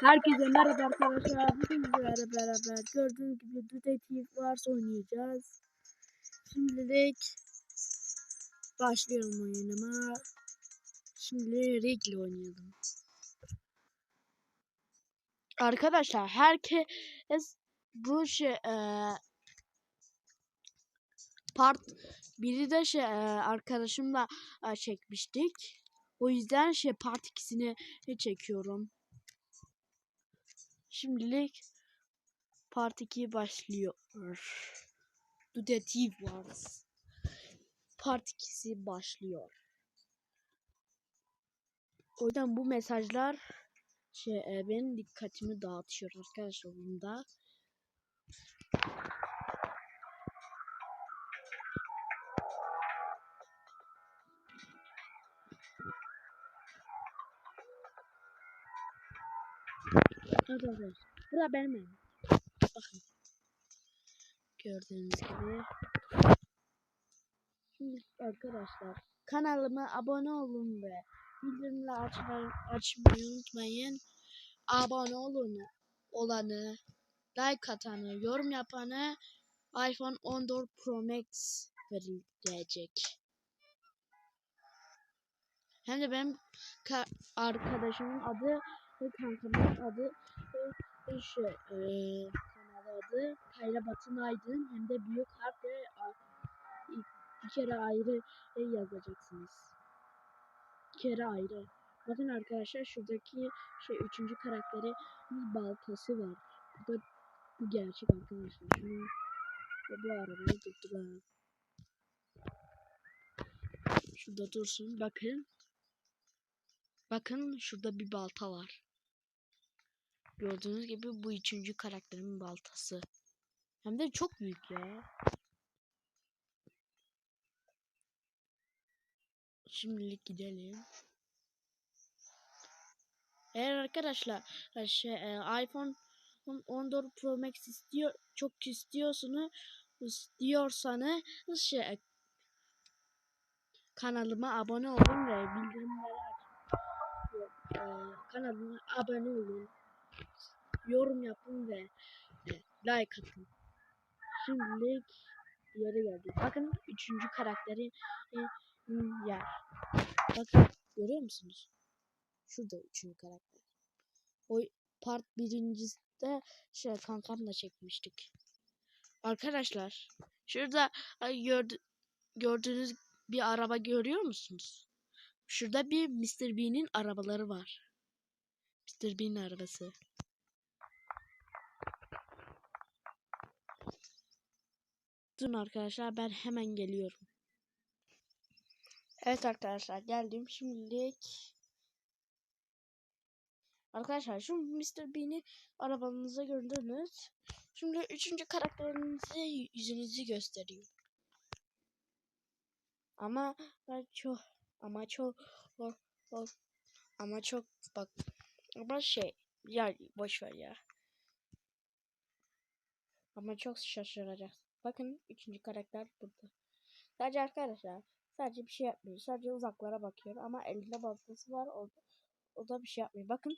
Herkese merhaba arkadaşlar. Bugün sizlerle beraber gördüğünüz gibi Detective Wars oynayacağız. Şimdilik başlıyorum oyunuma. Şimdi Rigg'le oynayalım. Arkadaşlar herkes bu şey eee, part biri de şey eee, arkadaşımla eee, çekmiştik. O yüzden şey part ikisini çekiyorum. Şimdilik part 2 başlıyor. Detective Wars. Part 2'si başlıyor. O yüzden bu mesajlar şey e, benim dikkatimi dağıtıyor arkadaşlar bunda. Arkadaşlar bura benim evim. Bakın. Gördüğünüz gibi. Şimdi arkadaşlar kanalıma abone olun ve bildirimleri açmayı, açmayı unutmayın. Abone olun olanı, like atanı, yorum yapanı iPhone 14 Pro Max verilecek. Hem de benim ka- arkadaşımın adı ve kankamın adı şey eee kanalı adı Kayra Batın Aydın hem de büyük harfle bir kere ayrı yazacaksınız. Bir kere ayrı. Bakın arkadaşlar şuradaki şey üçüncü karakteri bir baltası var. Bu da bu gerçek arkadaşlar. Şunu ve bu arabayı tuttular. Şurada dursun. Bakın. Bakın şurada bir balta var. Gördüğünüz gibi bu üçüncü karakterin baltası. Hem de çok büyük ya. Şimdilik gidelim. Eğer arkadaşlar şey, e, iPhone 14 Pro Max istiyor çok istiyorsunuz istiyorsanız şey, e, kanalıma abone olun ve bildirimleri açın. E, kanalıma abone olun. Yorum yapın ve like atın. Şimdilik yere geldik. Bakın üçüncü karakteri e, yer. Bakın görüyor musunuz? Şurada üçüncü karakter. O part birincisinde şey kankamla çekmiştik. Arkadaşlar şurada gördü, gördüğünüz bir araba görüyor musunuz? Şurada bir Mr. Bean'in arabaları var. Mr. Bean arabası. Durun arkadaşlar ben hemen geliyorum. Evet arkadaşlar geldim şimdilik. Arkadaşlar şu Mr. Bean'i arabanıza gördünüz. Şimdi üçüncü karakterinize yüzünüzü gösteriyor. Ama ben çok ama çok ama çok bak ama şey ya boş ver ya. Ama çok şaşıracak. Bakın üçüncü karakter burada. Sadece arkadaşlar sadece bir şey yapmıyor. Sadece uzaklara bakıyor ama elinde baltası var. O, o da bir şey yapmıyor. Bakın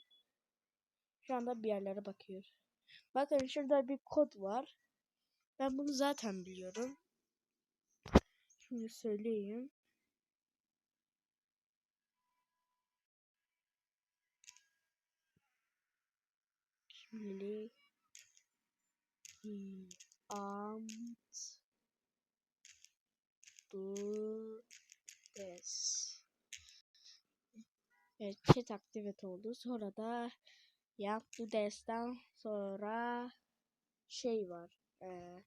şu anda bir yerlere bakıyor. Bakın şurada bir kod var. Ben bunu zaten biliyorum. Şimdi söyleyeyim. Şimdi amt du des. Evet, chat aktivite oldu. Sonra da ya bu destten sonra şey var. Ee,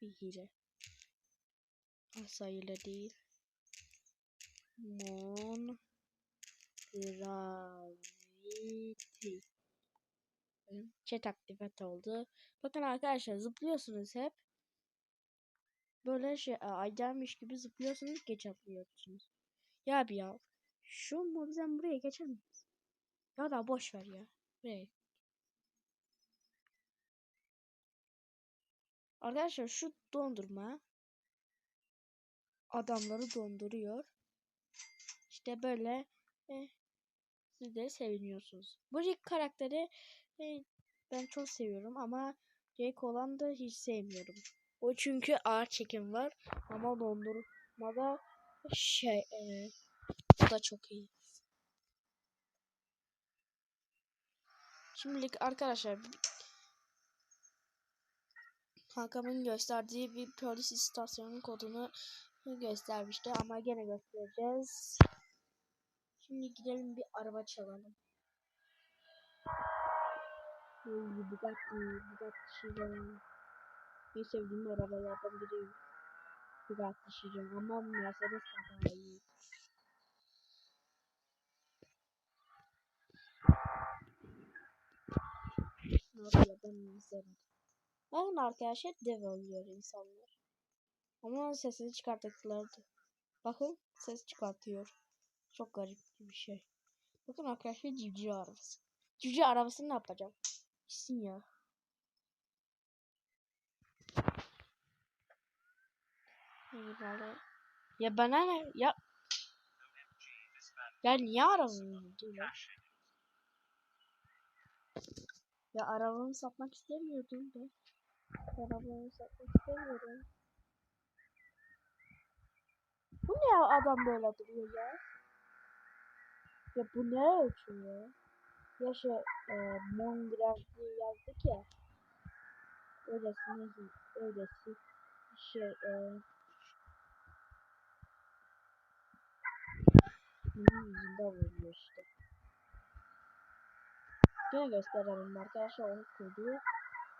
bir hile. Asayla değil. Mon gravity. Chat aktivite oldu. Bakın arkadaşlar zıplıyorsunuz hep. Böyle şey ay gelmiş gibi zıplıyorsunuz geç atlıyorsunuz. Ya bir ya. Şu modden buraya geçer miyiz? Ya da boş ver ya. Buraya. Arkadaşlar şu dondurma adamları donduruyor. İşte böyle eh, siz de seviniyorsunuz. Bu Rick karakteri e, ben çok seviyorum ama Jake olan da hiç sevmiyorum. O çünkü ağır çekim var ama dondurmada şey e, bu da çok iyi. Şimdilik arkadaşlar Hakan'ın gösterdiği bir polis istasyonunun kodunu göstermişti ama gene göstereceğiz. Şimdi gidelim bir araba çalalım. Uy, Bugatti, Bugatti Chiron. En sevdiğim arabalardan biri. Bugatti Chiron ama Mercedes daha iyi. Arabadan. Bakın arkadaşlar dev oluyor insanlar. Ama sesini çıkarttıklardı. Bakın ses çıkartıyor. Çok garip bir şey. Bakın arkadaşlar civciv arabası. Civciv arabasını ne yapacağım? Gitsin ya. Bari. Ya bana ne? Ya ya niye arabamı diyor? Ya arabamı satmak istemiyordum ben. Arabamı satmak istemiyorum. Bu ne ya adam böyle duruyor ya? Ya bu ne ölçüyor ya? Ya şey e, Mongrel diye yazdık ya. Öylesi ne öylesi şey e, yüzünde vuruyor işte. Gene gösterelim arkadaşlar onu kurdu.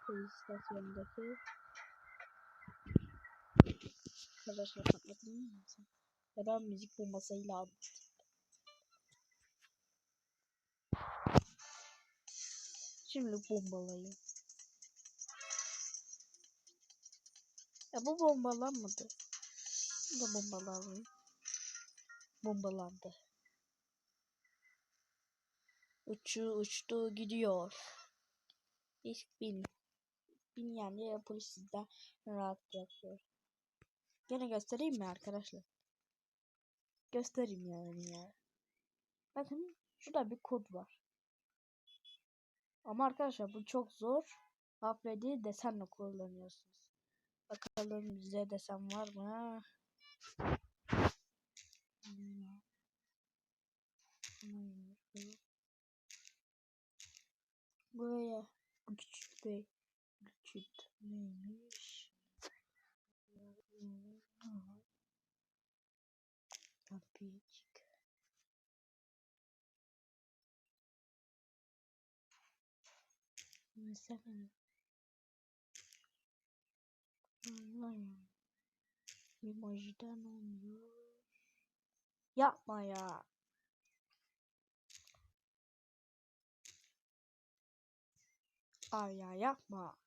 Polis istasyonundaki arkadaşlar patlatayım mı? Ya da müzik bombasıyla aldım. Şimdi bombalayayım. Ya bu bombalanmadı. Bu da bombalandı. Bombalandı. Uçu uçtu gidiyor. İlk bin. Bin yani polis sizden rahat bırakıyor. Gene göstereyim mi arkadaşlar? Göstereyim yani ya. Bakın şurada bir kod var. Ama arkadaşlar bu çok zor. Hafredi desenle kullanıyorsunuz. Bakalım bize desen var mı? Bu küçük bey küçük neymiş? Mesela Anlayın. Emojiden olmuyor. Yapma ya. Ay ya yapma.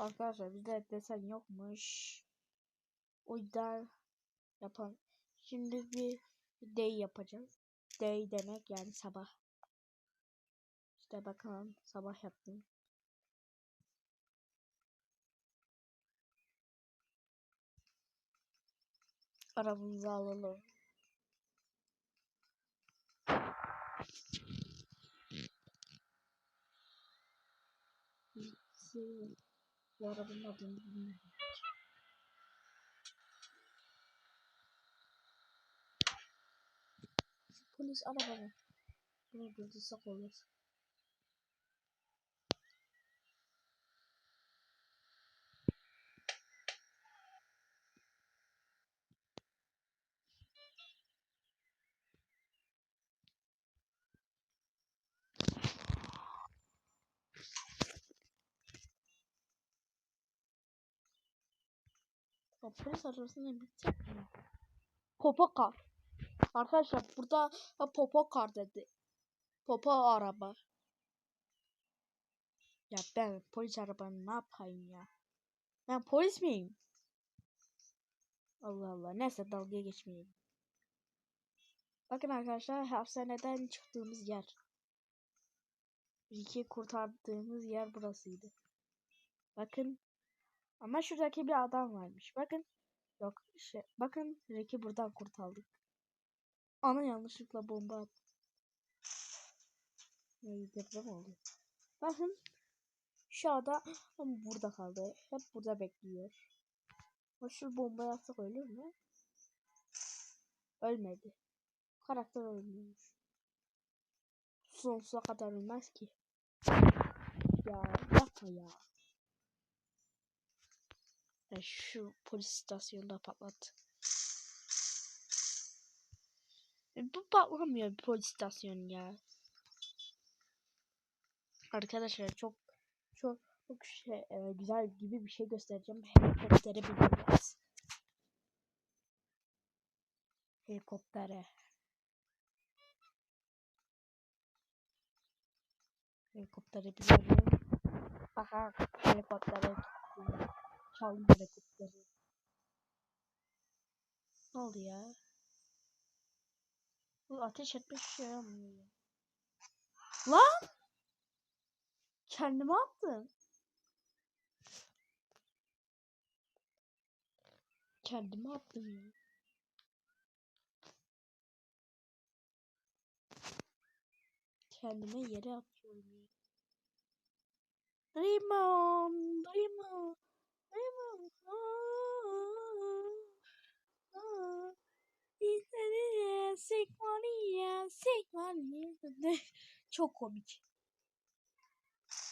Arkadaşlar bizde desen yokmuş. O yüzden yapan. Şimdi bir day yapacağız. Day demek yani sabah. İşte bakalım sabah yaptım. Arabamızı alalım. Bu arabanın adını bilmiyorum. Polis arabamı. Bunu durdursak olur. O polis arabasını bitecek mi? Popo kar. Arkadaşlar burada popo kar dedi. Popo araba. Ya ben polis arabanı ne yapayım ya? Ben polis miyim? Allah Allah. Neyse dalga geçmeyeyim. Bakın arkadaşlar hapishaneden çıktığımız yer. Rick'i kurtardığımız yer burasıydı. Bakın Ama şuradaki bir adam varmış. Bakın. Yok şey. Bakın Rick'i buradan kurtardık. Ama yanlışlıkla bomba attı. Ne deprem oldu. Bakın. Şu ada burada kaldı. Hep burada bekliyor. Şu bombayı atsak ölür mü? Ölmedi. Karakter ölmüyormuş. Sonsuza kadar ölmez ki. Ya yapma ya. Ya şu polis istasyonunda patlat. E, bu patlamıyor bir polis istasyonu ya. Arkadaşlar çok çok çok şey e, güzel gibi bir şey göstereceğim. Helikoptere bineceğiz. Helikoptere. Helikoptere binelim. Aha helikoptere. Çaldım helikopteri. Ne oldu ya? Bu ateş etmek şey yapmıyor. Lan! Kendime attım. Kendime attım ya. Kendime yere atıyorum ya. Dreamon, Dreamon, Dreamon. İstediğin Sigmania, Sigmania. Çok komik.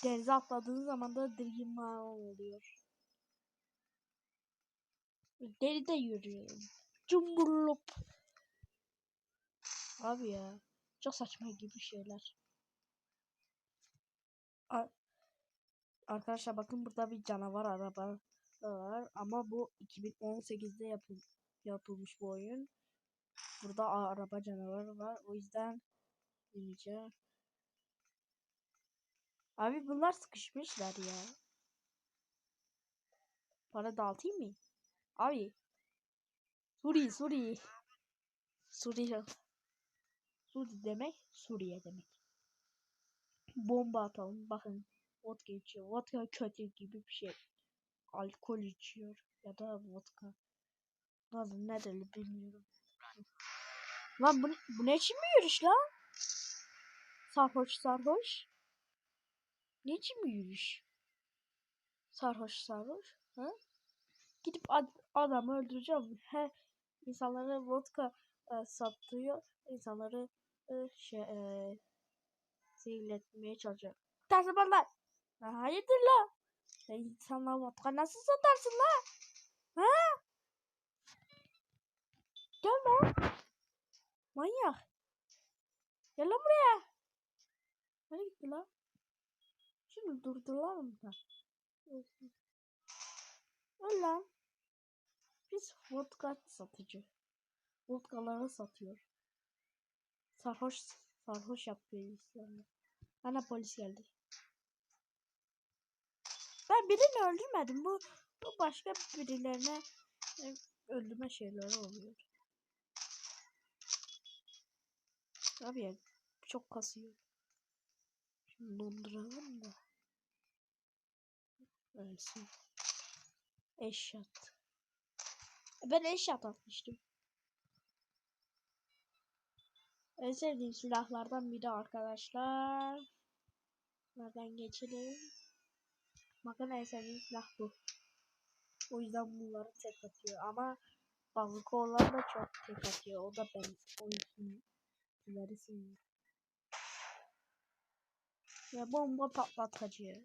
Denize atladığın zaman da Dreamon oluyor. Deride yürüyorum. Cumburlup. Abi ya. Çok saçma gibi şeyler. Arkadaşlar bakın burada bir canavar araba var ama bu 2018'de yapıl yapılmış bu oyun. Burada araba canavarı var. O yüzden bineceğim. Abi bunlar sıkışmışlar ya. Para dağıtayım mı? Abi. Suri, Suri. Suriye. Suri demek Suriye demek. Bomba atalım. Bakın. Vodka içiyor. Vodka kötü gibi bir şey. Alkol içiyor. Ya da vodka. Nasıl nedir bilmiyorum. Lan bu, bu ne için mi yürüyüş lan? Sarhoş sarhoş. Ne için mi yürüyüş? Sarhoş sarhoş. Ha? Gidip ad- adamı öldüreceğim. He, insanlara vodka e, satıyor. İnsanları e, şey e, zehirletmeye çalışıyor. Dersin bana. Hayırdır la? Sen insanlara vodka nasıl satarsın la? Ha? Gel lan. Manyak. Gel lan buraya. Nereye gitti lan? Şimdi durduralım da. Öl lan. Biz vodka satıcı. Vodkaları satıyor. Sarhoş sarhoş yapıyor insanlar. Ana polis geldi. Ben birini öldürmedim. Bu bu başka birilerine e, öldürme şeyleri oluyor. Abi ya çok kasıyor. Şimdi donduralım da. Ölsün. Eşyat. Ben eşyat atmıştım. En sevdiğim silahlardan biri arkadaşlar. Nereden geçelim? Bakın en sevdiğim silah bu. O yüzden bunları tek atıyor ama bazı olan da çok tek atıyor. O da ben o yüzden ilerisi. Ya bomba patlatıcı.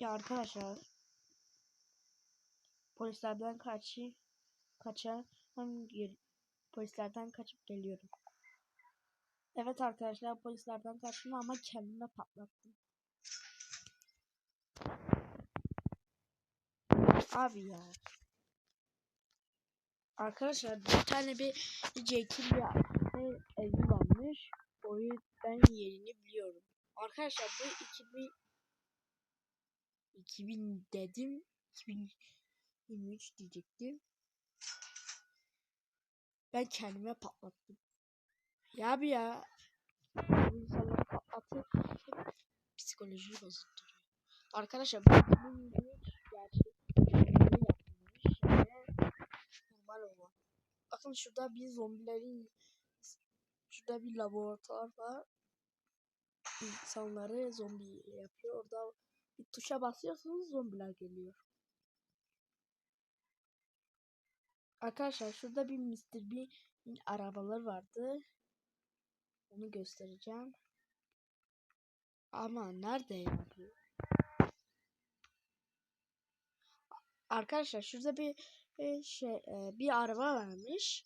Ya arkadaşlar polislerden kaçı kaça gel- polislerden kaçıp geliyorum. Evet arkadaşlar polislerden kaçtım ama kendime patlattım. Abi ya. Arkadaşlar bir tane bir Jack'in bir evi varmış. O yüzden yerini biliyorum. Arkadaşlar bu 2000 2000 dedim. 2023 diyecektim. Ben kendime patlattım. Ya abi ya. Bu insanları patlatıp psikolojiyi bozulturuyor. Arkadaşlar bu bunun gerçek yapılmış ve normal olan. Bakın şurada bir zombilerin şurada bir laboratuvar var. İnsanları zombi yapıyor. Orada bir tuşa basıyorsunuz zombiler geliyor. Arkadaşlar şurada bir Mr. Bean arabalar vardı. Onu göstereceğim. Ama nerede ya bu? Arkadaşlar şurada bir e, şey e, bir araba varmış.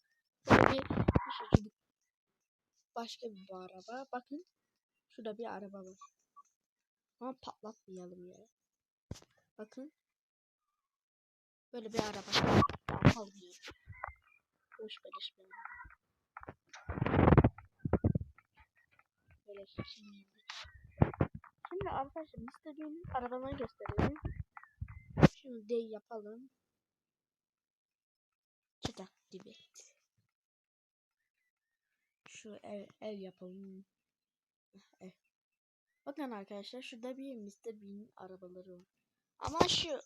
Başka bir araba. Bakın şurada bir araba var. Ama patlatmayalım ya. Bakın. Böyle bir araba. Ya. Boş beleş araba. Böyle şimdi. Şimdi arkadaşlar Mr. Bean'in arabalarını gösterelim. Şunu D yapalım. Çıtak gibi. Şu ev, ev yapalım. Ev. Bakın arkadaşlar şurada bir Mr. Bean arabaları var. Ama şu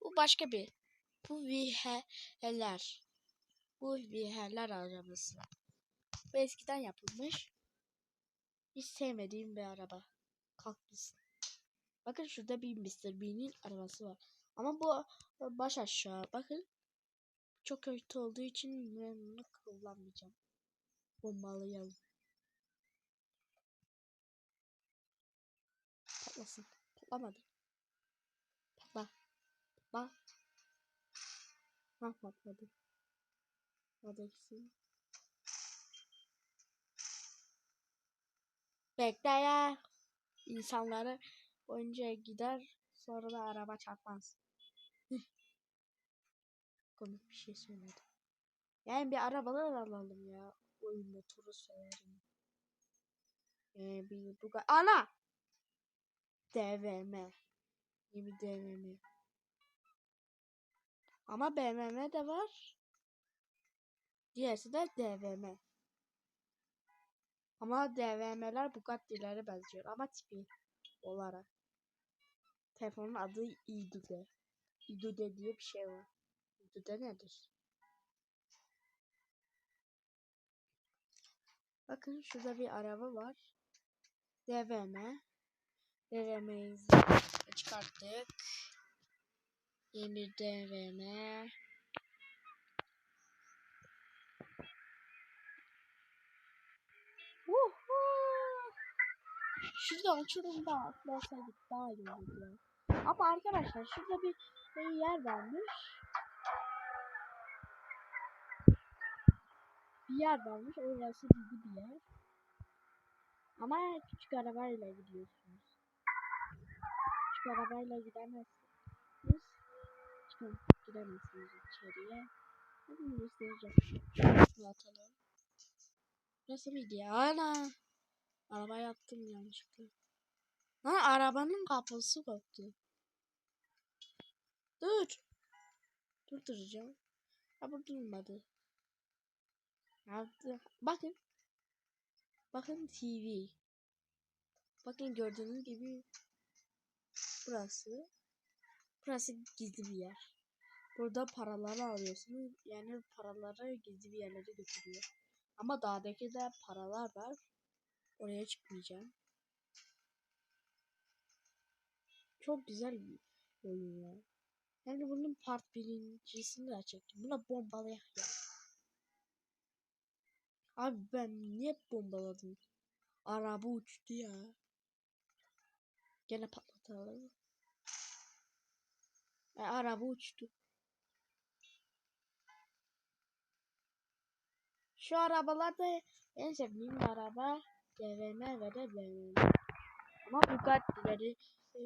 bu başka bir. Bu VH'ler. Bu VH'ler arabası. Bu eskiden yapılmış. Hiç sevmediğim bir araba. Kaktüs. Bakın şurada bir Mr. Bean'in arabası var. Ama bu baş aşağı. Bakın. Çok kötü olduğu için bunu kullanmayacağım. Bombalayalım. Patlasın. Patlamadı. Patla. Patla. Ha patladı. Hadi gitsin. Bekle ya. İnsanları önce gider sonra da araba çarpmaz. Komik bir şey söyledim. Yani bir arabalar alalım ya. Oyun motoru severim. Ee, bir bu ana DVM. Yeni DVM. Ama BMW de var. Diğerisi de DVM. Ama DVM'ler Bugatti'lere benziyor ama tipi olarak. Telefonun adı İdude. İdude diye bir şey var. İdude nedir? Bakın şurada bir araba var. DVM. DVM'yi çıkarttık. Yeni DVM. Şurada uçurumda atlasaydık daha iyi olurdu. Ama arkadaşlar şurada bir, bir yer varmış. Bir yer varmış. Orası gizli bir yer. Ama küçük arabayla gidiyorsunuz. Küçük arabayla gidemezsiniz. Çıkın gidemezsiniz içeriye. Bakın göstereceğim. Atalım. Burası mıydı ya? Ana. Araba yaptım yanlışlıkla. Lan arabanın kapısı koptu. Dur. Durduracağım. Ama durmadı. Yaptı. Bakın. Bakın TV. Bakın gördüğünüz gibi burası. Burası gizli bir yer. Burada paraları alıyorsunuz. Yani paraları gizli bir yerlere götürüyor. Ama dağdaki de paralar var. Oraya çıkmayacağım. Çok güzel bir oyun ya. Yani bunun part birincisini de çektim. Buna bombalayak ya. Abi ben niye bombaladım? Araba uçtu ya. Gene patlatalım. E, araba uçtu. Şu arabalar da en sevdiğim araba DVM ve de BMW. Ama Bugatti'leri e,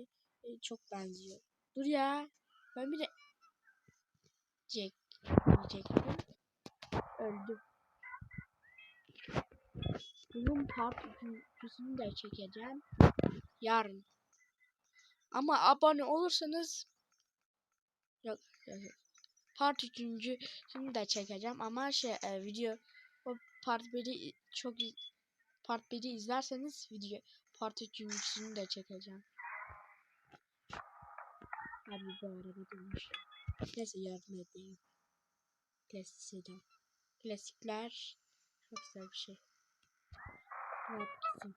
e, çok benziyor. Dur ya. Ben bir de Jack diyecektim. Öldüm. Bunun part 3'üsünü de çekeceğim. Yarın. Ama abone olursanız yok, yok. part 3'üncüsünü de çekeceğim ama şey e, video o part 1'i çok part 1'i izlerseniz video Part ikincisini de çekeceğim. Abi bu araba dönmüş. Neyse yardım edeyim. Klasik sedan. Klasikler çok güzel bir şey. Yapıyorsun?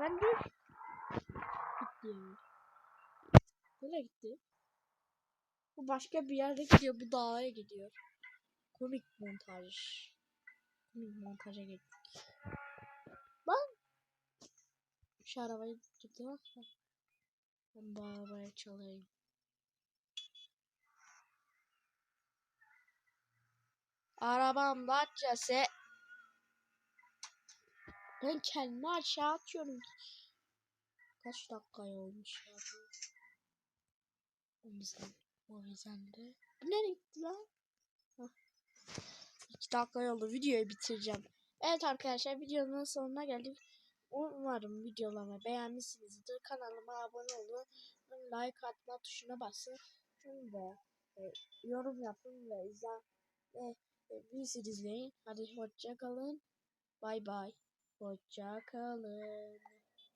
Ben dur. Gitti. Nereye gitti? Bu başka bir yerde gidiyor. Bu dağa gidiyor. Komik montaj. Komik montaja gittik. Lan. Şu arabayı tuttu. Ben bu arabaya çalayım. Arabam Dacia'se ben kendimi aşağı atıyorum. Kaç dakika olmuş ya bu? O yüzden, o yüzden de. Bu nereye gitti lan? Hah. İki dakika oldu. Videoyu bitireceğim. Evet arkadaşlar videonun sonuna geldik. Umarım videolarımı beğenmişsinizdir. Kanalıma abone olun. Like atma tuşuna basın. Ve e, yorum yapın ve izle. Ve e, bizi izleyin. Hadi hoşça kalın. Bay bay. Hoşça kalın.